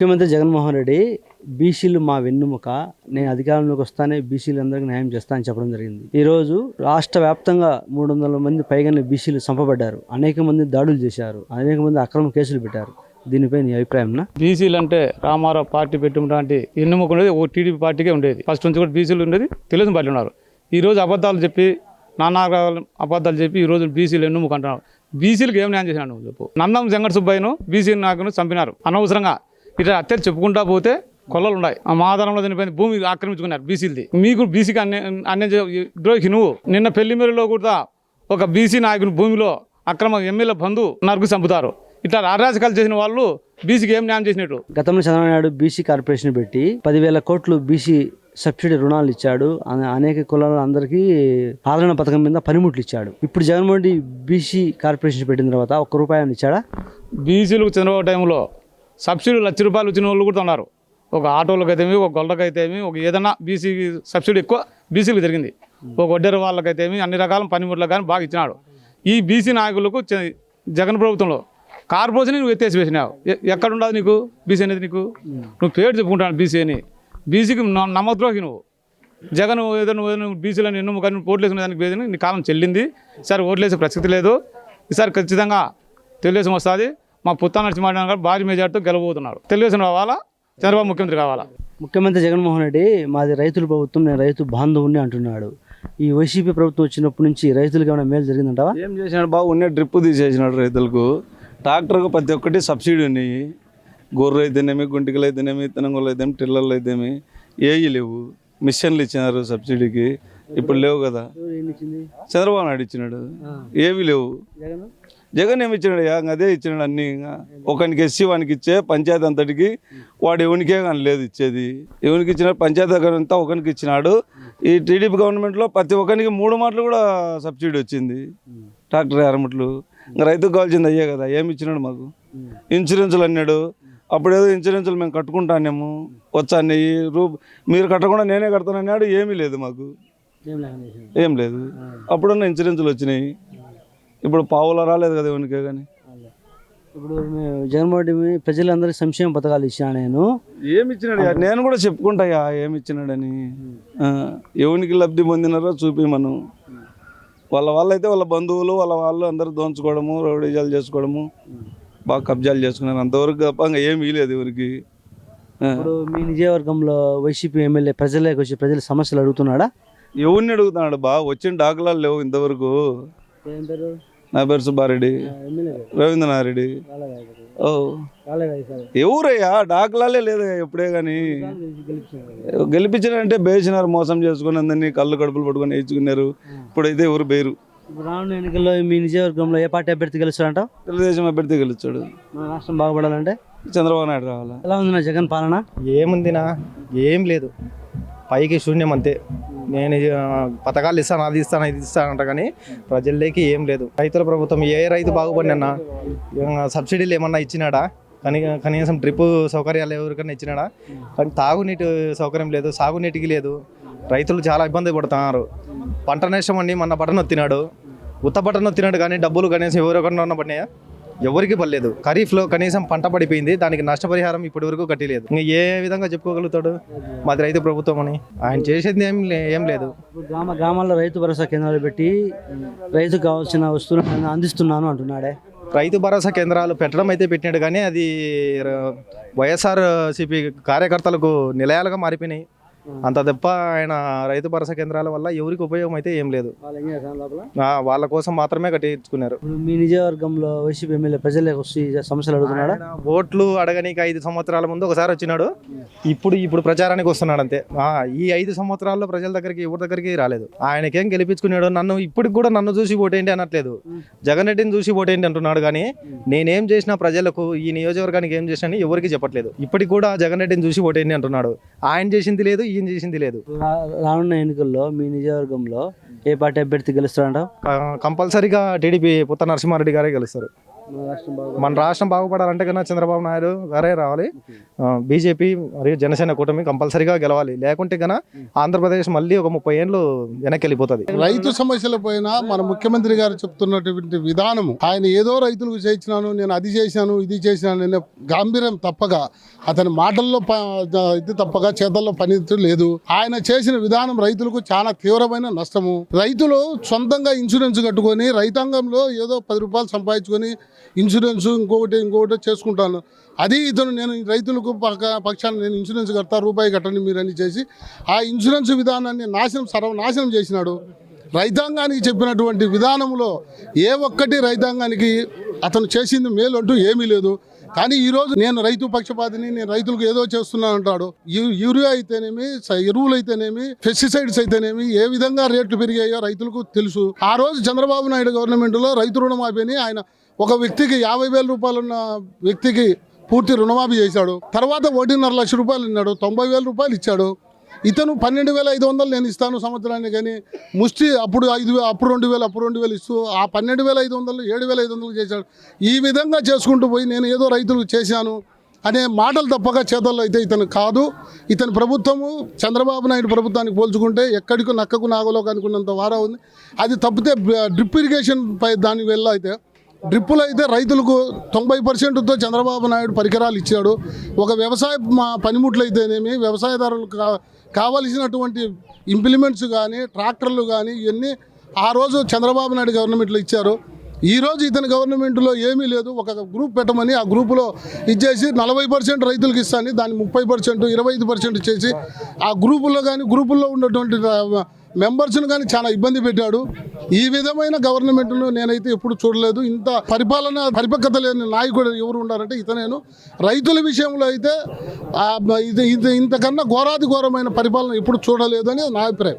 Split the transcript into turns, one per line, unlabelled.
ముఖ్యమంత్రి జగన్మోహన్ రెడ్డి బీసీలు మా వెన్నుముక నేను అధికారంలోకి వస్తానే బీసీలు అందరికీ న్యాయం చేస్తానని చెప్పడం జరిగింది. ఈరోజు రాష్ట్ర వ్యాప్తంగా మూడు వందల మంది పైగానే బీసీలు చంపబడ్డారు. అనేక మంది దాడులు చేశారు. అనేక మంది అక్రమ కేసులు పెట్టారు. దీనిపై నీ అభిప్రాయం
బీసీలు అంటే రామారావు పార్టీ పెట్టినటువంటి ఎన్నుముక ఉండేది ఓ టీడీపీ పార్టీకే ఉండేది. ఫస్ట్ నుంచి కూడా బీసీలు ఉండేది తెలుగుదేశం పార్టీ ఉన్నారు. ఈరోజు అబద్ధాలు చెప్పి నానా అబద్ధాలు చెప్పి ఈరోజు బీసీలు ఎన్నుముక అంటున్నారు. బీసీలకు ఏం న్యాయం చేశాను చెప్పు. నందం వెంకట సుబ్బయ్యను బీసీ నాయకును చంపినారు. అనవసరంగా ఇట్లా హత్యలు చెప్పుకుంటా పోతే కొల్లలు ఉన్నాయి. ఆ మాధారంలో చనిపోయింది భూమి ఆక్రమించుకున్నారు బీసీలది. మీకు బీసీకి అన్య అన్య ద్రోహి నువ్వు. నిన్న పెళ్ళిమేరులో కూడా ఒక బీసీ నాయకుని భూమిలో అక్రమ ఎమ్మెల్యే బంధు నరుకు చంపుతారు. ఇట్లా అరాజకాలు చేసిన వాళ్ళు బీసీకి ఏం న్యాయం చేసినట్టు?
గతంలో చంద్రబాబు నాయుడు బీసీ కార్పొరేషన్ పెట్టి పదివేల కోట్లు బీసీ సబ్సిడీ రుణాలు ఇచ్చాడు. అనే- అనేక కులాల అందరికీ ఆదరణ పథకం మీద పనిముట్లు ఇచ్చాడు. ఇప్పుడు జగన్మోహన్ రెడ్డి బీసీ కార్పొరేషన్ పెట్టిన తర్వాత ఒక్క రూపాయి అని ఇచ్చాడా?
బీసీలకు చంద్రబాబు టైంలో సబ్సిడీ లక్ష రూపాయలు వచ్చిన వాళ్ళు కూడా ఉన్నారు. ఒక ఆటోలకు అయితేమి ఒక గొల్లకి అయితేమి ఒక ఏదైనా బీసీ సబ్సిడీ ఎక్కువ బీసీలకు జరిగింది. ఒక వడ్డెర వాళ్ళకైతేమి అన్ని రకాల పనిముట్లకు కానీ బాగా ఇచ్చినాడు. ఈ బీసీ నాయకులకు జగన్ ప్రభుత్వంలో కార్పొరేషన్ నువ్వు ఎత్తేసి వేసినావు. ఎక్కడ ఉండదు నీకు బీసీ అనేది నీకు? నువ్వు పేరు చెప్పుకుంటాను బీసీ అని. బీసీకి నమ్మద్రోహి నువ్వు. జగన్ ఏదో నువ్వు బీసీలను ఎన్నో కానీ ఓట్లు వేసిన దానికి నీ కాలం చెల్లింది. ఈసారి ఓట్లు వేసే ప్రసక్తి లేదు. ఈసారి ఖచ్చితంగా తెలుగుదేశం వస్తుంది. మా పుత్తా నరసింహారాయణ గారు భారీ మెజార్టీతో గెలవబోతున్నారు. తెలుగుదేశం రావాలా? చంద్రబాబు ముఖ్యమంత్రి కావాలా?
ముఖ్యమంత్రి జగన్మోహన్ రెడ్డి మాది రైతుల ప్రభుత్వం నేను రైతు బాంధవుని అంటున్నాడు. ఈ వైసీపీ ప్రభుత్వం వచ్చినప్పటి నుంచి రైతులకు ఏమైనా మేలు జరిగిందంటావా?
ఏం చేసినాడు బాబు? ఉన్న డ్రిప్ తీసేసినాడు రైతులకు. ట్రాక్టర్కు ప్రతి ఒక్కటి సబ్సిడీ ఉన్నాయి. గొర్రె అయితేనేమి గుంటికలు అయితేనేమి తినంగోలు అయితేమి టిల్లర్లు అయితేమి ఏవి లేవు. మిషన్లు ఇచ్చినారు సబ్సిడీకి. ఇప్పుడు లేవు కదా. చంద్రబాబు నాయుడు ఇచ్చినాడు. ఏవి లేవు.
జగన్
ఏమి ఇచ్చినాడు? యా, అదే ఇచ్చినాడు అన్ని. ఇంకా. ఒకనికి ఎస్సీ వానికి ఇచ్చే పంచాయతీ అంతటికి వాడు ఎవనికే కానీ లేదు ఇచ్చేది. ఎవనికి ఇచ్చినాడు పంచాయతీ అంతా ఒకరికి ఇచ్చినాడు. ఈ టీడీపీ గవర్నమెంట్లో ప్రతి ఒక్కరికి మూడు మాటలు కూడా సబ్సిడీ వచ్చింది. ట్రాక్టర్ అరమట్లు ఇంకా రైతుకు కావాల్సింది అయ్యే కదా ఏమి ఇచ్చినాడు మాకు? ఇన్సూరెన్సులు అన్నాడు. అప్పుడేదో ఇన్సూరెన్సులు మేము కట్టుకుంటానేమో వచ్చాయి రూ మీరు కట్టకుండా నేనే కడతానన్నాడు ఏమీ లేదు మాకు.
ఏం
లేదు. అప్పుడున్న ఇన్సూరెన్సులు వచ్చినాయి. ఇప్పుడు పావులా రాలేదు కదా ఎవరికే కానీ.
ఇప్పుడు జగన్మోహన్ ప్రజలందరికీ సంక్షేమ పథకాలు ఇచ్చాను నేను.
ఏమి ఇచ్చినాడు? నేను కూడా చెప్పుకుంటాయా ఏమి ఇచ్చినాడని ఆ, ఎవనికి లబ్ధి పొందినారో చూపి మనం వాళ్ళ వాళ్ళైతే వాళ్ళ బంధువులు వాళ్ళ వాళ్ళు అందరూ దోంచుకోవడము రౌడీజాలు చేసుకోవడము బాగా కబ్జాలు చేసుకున్నారు. అంతవరకు తప్ప ఇంకా ఏమీ లేదు ఎవరికి.
ఇప్పుడు మీ నియోజకవర్గంలో వైసీపీ ఎమ్మెల్యే ప్రజలకు వచ్చి ప్రజల సమస్యలు అడుగుతున్నాడా?
ఎవరిని అడుగుతున్నాడు బా? వచ్చిన దాఖలాలు లేవు ఇంతవరకు.
ఏం పేరు?
నా పేరు సుబ్బారెడ్డి. రవీంద్రనాథ్ రెడ్డి ఓ. ఎవరయ్యా? దాఖలాలే లేదు ఎప్పుడే కానీ గెలిపించారంటే బేసినారు మోసం చేసుకుని అందరినీ కళ్ళు కడుపులు పట్టుకొని వేయించుకున్నారు ఇప్పుడైతే ఎవరు బేరు.
రానున్న ఎన్నికల్లో మీ నియోజకవర్గంలో ఏ పార్టీ అభ్యర్థి గెలుస్తారంట
తెలుగుదేశం అభ్యర్థి గెలిచాడు
మన రాష్ట్రం బాగుపడాలంటే?
చంద్రబాబు నాయుడు రావాలా?
ఎలా ఉంది నా జగన్ పాలన?
ఏముందినా? ఏం లేదు. పైకి శూన్యం అంతే. నేను పథకాలు ఇస్తాను అది ఇస్తాను ఇది ఇస్తాను అంట కానీ ప్రజల్లోకి ఏం లేదు. రైతుల ప్రభుత్వం ఏ రైతు బాగుపడినా సబ్సిడీలు ఏమన్నా ఇచ్చినాడా? కనీ కనీసం డ్రిప్ సౌకర్యాలు ఎవరికైనా ఇచ్చినాడా? కానీ తాగునీటి సౌకర్యం లేదు సాగునీటికి లేదు. రైతులు చాలా ఇబ్బంది పడుతున్నారు. పంట నష్టం అండి మొన్న బటన్ వచ్చినాడు ఉత్త బటన్ వచ్చినాడు కానీ డబ్బులు కనీసం ఎవరికన్నా పడినాయా? ఎవరికి పడలేదు. ఖరీఫ్లో కనీసం పంట పడిపోయింది. దానికి నష్టపరిహారం ఇప్పటి వరకు కట్టలేదు. ఇంకా ఏ విధంగా చెప్పుకోగలుగుతాడు మాది రైతు ప్రభుత్వం అని. ఆయన చేసేది ఏం లే- ఏం లేదు.
గ్రామ గ్రామాల్లో రైతు భరోసా కేంద్రాలు పెట్టి రైతుకు కావాల్సిన వస్తువులను నేను అందిస్తున్నాను అంటున్నాడే.
రైతు భరోసా కేంద్రాలు పెట్టడం అయితే పెట్టినాడు కానీ అది వైఎస్ఆర్ సిపి కార్యకర్తలకు నిలయాలుగా మారిపోయినాయి. అంత తప్ప ఆయన రైతు భరోసా కేంద్రాల వల్ల ఎవరికి ఉపయోగం అయితే ఏం లేదు.
వాళ్ళు
కోసం మాత్రమే కట్టించుకున్నారు.
మీ నియోజకవర్గంలో వైసీపీ ఎమ్మెల్యే ప్రజలకు వచ్చి సమస్యలు అడుగుతున్నాడా?
ఓట్లు అడగనీకి ఐదు సంవత్సరాల ముందు ఒకసారి వచ్చినాడు. ఇప్పుడు ఇప్పుడు ప్రచారానికి వస్తున్నాడు అంతే. ఈ ఐదు సంవత్సరాల్లో ప్రజల దగ్గరికి ఎవరి దగ్గరికి రాలేదు. ఆయనకేం గెలిపించుకున్నాడు నన్ను ఇప్పటికి కూడా నన్ను చూసి ఓటేంటి అనట్లేదు. జగన్ రెడ్డిని చూసి ఓటేంటి అంటున్నాడు కానీ నేనేం చేసిన ప్రజలకు ఈ నియోజకవర్గానికి ఏం చేసినా ఎవరికి చెప్పట్లేదు. ఇప్పటికి కూడా జగన్ రెడ్డిని చూసి ఓటేంటి అంటున్నాడు. ఆయన చేసింది లేదు ఈయన చేసింది లేదు.
రానున్న ఎన్నికల్లో మీ నియోజకవర్గంలో ఏ పార్టీ అభ్యర్థి గెలుస్తాడంటావు?
ఆ, కంపల్సరీగా టీడీపీ పుత్త నరసింహారెడ్డి గారే గెలుస్తారు.
మన రాష్ట్రం బాగా
మన రాష్ట్రం బాగుపడాలంటే కన్నా చంద్రబాబు నాయుడు గారే రావాలి. బీజేపీ మరియు జనసేన కూటమి కంపల్సరీగా గెలవాలి. లేకుంటే కన్నా ఆంధ్రప్రదేశ్ మళ్ళీ ఒక ముప్పై ఏళ్ళు వెనక్కి వెళ్ళిపోతుంది.
రైతు సమస్యల పైన మన ముఖ్యమంత్రి గారు చెప్తున్నటువంటి విధానము ఆయన ఏదో రైతులకు చేయించినాను నేను అది చేసినాను ఇది చేసినాను అనే గాంభీర్యం తప్పగా అతని మాటల్లో ప- ఇది తప్పగా చేతల్లో పనితీ లేదు. ఆయన చేసిన విధానం రైతులకు చాలా తీవ్రమైన నష్టము. రైతులు సొంతంగా ఇన్సూరెన్స్ కట్టుకొని రైతాంగంలో ఏదో పది రూపాయలు సంపాదించుకొని ఇన్సూరెన్స్ ఇంకొకటి ఇంకొకటి చేసుకుంటాను. అది ఇతను నేను రైతులకు పక్క పక్షాన నేను ఇన్సూరెన్స్ కడతా రూపాయి కట్టండి మీరని చేసి ఆ ఇన్సూరెన్స్ విధానాన్ని నాశనం సర్వనాశనం చేసినాడు. రైతాంగానికి చెప్పినటువంటి విధానంలో ఏ ఒక్కటి రైతాంగానికి అతను చేసింది మేలు అంటూ ఏమీ లేదు. కానీ ఈరోజు నేను రైతు పక్షపాతిని నేను రైతులకు ఏదో చేస్తున్నాను అంటాడు. యూరియా అయితేనేమి ఎరువులు అయితేనేమి పెస్టిసైడ్స్ అయితేనేమి ఏ విధంగా రేట్లు పెరిగాయో రైతులకు తెలుసు. ఆ రోజు చంద్రబాబు నాయుడు గవర్నమెంట్లో రైతు రుణమాఫీని ఆయన ఒక వ్యక్తికి యాభై వేల రూపాయలు ఉన్న వ్యక్తికి పూర్తి రుణమాఫీ చేశాడు. తర్వాత ఒకటిన్నర లక్ష రూపాయలు ఇన్నాడు. తొంభై వేల రూపాయలు ఇచ్చాడు. ఇతను పన్నెండు వేల ఐదు వందలు నేను ఇస్తాను సంవత్సరానికి కానీ ముష్టి అప్పుడు ఐదు అప్పుడు రెండు వేలు అప్పుడు రెండు వేలు ఇస్తూ ఆ పన్నెండు వేల ఐదు వందలు ఏడు వేల ఐదు వందలు చేశాడు. ఈ విధంగా చేసుకుంటూ పోయి నేను ఏదో రైతులకు చేశాను అనే మాటలు తప్పక చేతల్లో అయితే ఇతను కాదు. ఇతని ప్రభుత్వము చంద్రబాబు నాయుడు ప్రభుత్వానికి పోల్చుకుంటే ఎక్కడికో నక్కకు నాగలోకి అనుకున్నంత వారా ఉంది. అది తప్పితే డ్రిప్ ఇరిగేషన్ పై దాని వల్ల అయితే డ్రిప్పులు అయితే రైతులకు తొంభై పర్సెంట్తో చంద్రబాబు నాయుడు పరికరాలు ఇచ్చాడు. ఒక వ్యవసాయ మా పనిముట్లు అయితేనేమి వ్యవసాయదారులకు కావలసినటువంటి ఇంప్లిమెంట్స్ కానీ ట్రాక్టర్లు కానీ ఇవన్నీ ఆ రోజు చంద్రబాబు నాయుడు గవర్నమెంట్లో ఇచ్చారు. ఈ రోజు ఇతని గవర్నమెంట్లో ఏమీ లేదు. ఒక గ్రూప్ పెట్టమని ఆ గ్రూపులో ఇచ్చేసి నలభై పర్సెంట్ రైతులకు ఇస్తాను దాన్ని ముప్పై పర్సెంట్ ఇరవై ఐదు పర్సెంట్ చేసి ఆ గ్రూపుల్లో కానీ గ్రూపుల్లో ఉన్నటువంటి మెంబర్స్ను కానీ చాలా ఇబ్బంది పెట్టాడు. ఈ విధమైన గవర్నమెంట్ను నేనైతే ఎప్పుడు చూడలేదు. ఇంత పరిపాలన పరిపక్వత లేని నాయకుడు ఎవరు ఉన్నారంటే ఇతనేను. రైతుల విషయంలో అయితే ఇది ఇది ఇంతకన్నా ఘోరాది ఘోరమైన పరిపాలన ఎప్పుడు చూడలేదు అని నా అభిప్రాయం.